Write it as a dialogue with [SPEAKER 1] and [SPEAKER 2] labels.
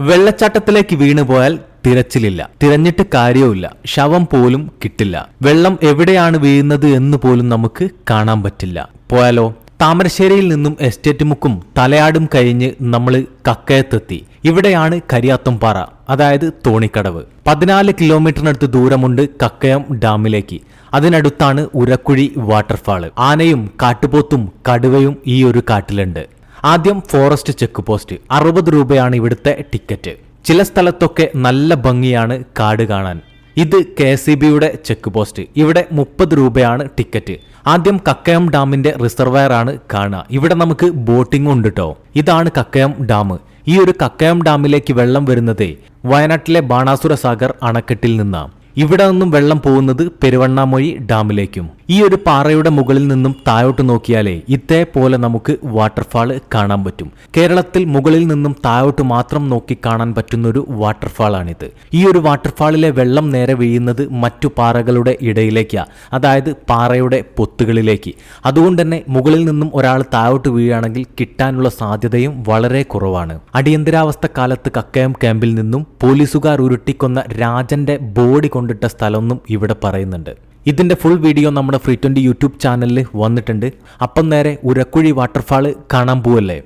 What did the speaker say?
[SPEAKER 1] വെള്ളച്ചാട്ടത്തിലേക്ക് വീണുപോയാൽ തിരച്ചിലില്ല. തിരഞ്ഞിട്ട് കാര്യവുമില്ല. ശവം പോലും കിട്ടില്ല. വെള്ളം എവിടെയാണ് വീഴുന്നത് എന്ന് പോലും നമുക്ക് കാണാൻ പറ്റില്ല. പോയാലോ? താമരശ്ശേരിയിൽ നിന്നും എസ്റ്റേറ്റ് മുക്കും തലയാടും കഴിഞ്ഞ് നമ്മൾ കക്കയത്തെത്തി. ഇവിടെയാണ് കരിയാത്തുംപാറ അതായത് തോണിക്കടവ്. പതിനാല് കിലോമീറ്ററിനടുത്ത് ദൂരമുണ്ട് കക്കയം ഡാമിലേക്ക്. അതിനടുത്താണ് ഉരക്കുഴി വാട്ടർഫാൾ. ആനയും കാട്ടുപോത്തും കടുവയും ഈ ഒരു കാട്ടിലുണ്ട്. ആദ്യം ഫോറസ്റ്റ് ചെക്ക് പോസ്റ്റ് അറുപത് രൂപയാണ് ഇവിടുത്തെ ടിക്കറ്റ് ചില സ്ഥലത്തൊക്കെ നല്ല ഭംഗിയാണ് കാട് കാണാൻ. ഇത് കെ എസ് ബിയുടെ ചെക്ക് പോസ്റ്റ് ഇവിടെ മുപ്പത് രൂപയാണ് ടിക്കറ്റ് ആദ്യം കക്കയം ഡാമിന്റെ റിസർവയർ ആണ് കാണുക ഇവിടെ നമുക്ക് ബോട്ടിംഗ് ഉണ്ട് കേട്ടോ ഇതാണ് കക്കയം ഡാം. ഈ ഒരു കക്കയം ഡാമിലേക്ക് വെള്ളം വരുന്നത് വയനാട്ടിലെ ബാണാസുര സാഗർ അണക്കെട്ടിൽ നിന്നാണ് ഇവിടെ നിന്നും വെള്ളം പോകുന്നത് പെരുവണ്ണാമൊഴി ഡാമിലേക്കും. ഈ ഒരു പാറയുടെ മുകളിൽ നിന്നും താഴോട്ട് നോക്കിയാലേ ഇതേപോലെ നമുക്ക് വാട്ടർഫാൾ കാണാൻ പറ്റും. കേരളത്തിൽ മുകളിൽ നിന്നും താഴോട്ട് മാത്രം നോക്കി കാണാൻ പറ്റുന്ന ഒരു വാട്ടർഫാളാണിത് ഈ ഒരു വാട്ടർഫാളിലെ വെള്ളം നേരെ വീഴുന്നത് മറ്റു പാറകളുടെ ഇടയിലേക്കാ അതായത് പാറയുടെ പൊത്തുകളിലേക്ക്. അതുകൊണ്ട് തന്നെ മുകളിൽ നിന്നും ഒരാൾ താഴോട്ട് വീഴുകയാണെങ്കിൽ കിട്ടാനുള്ള സാധ്യതയും വളരെ കുറവാണ്. അടിയന്തരാവസ്ഥ കാലത്ത് കക്കയം ക്യാമ്പിൽ നിന്നും പോലീസുകാർ ഉരുട്ടിക്കൊന്ന രാജന്റെ ബോഡി കൊണ്ടിട്ട സ്ഥലമൊന്നും ഇവിടെ പറയുന്നുണ്ട്. ഇതിന്റെ ഫുൾ വീഡിയോ നമ്മുടെ ഫ്രീ ട്വന്റി യൂട്യൂബ് ചാനലിൽ വന്നിട്ടുണ്ട്. അപ്പം നേരെ ഉരക്കുഴി വാട്ടർഫാൾ കാണാൻ പോവല്ലേ?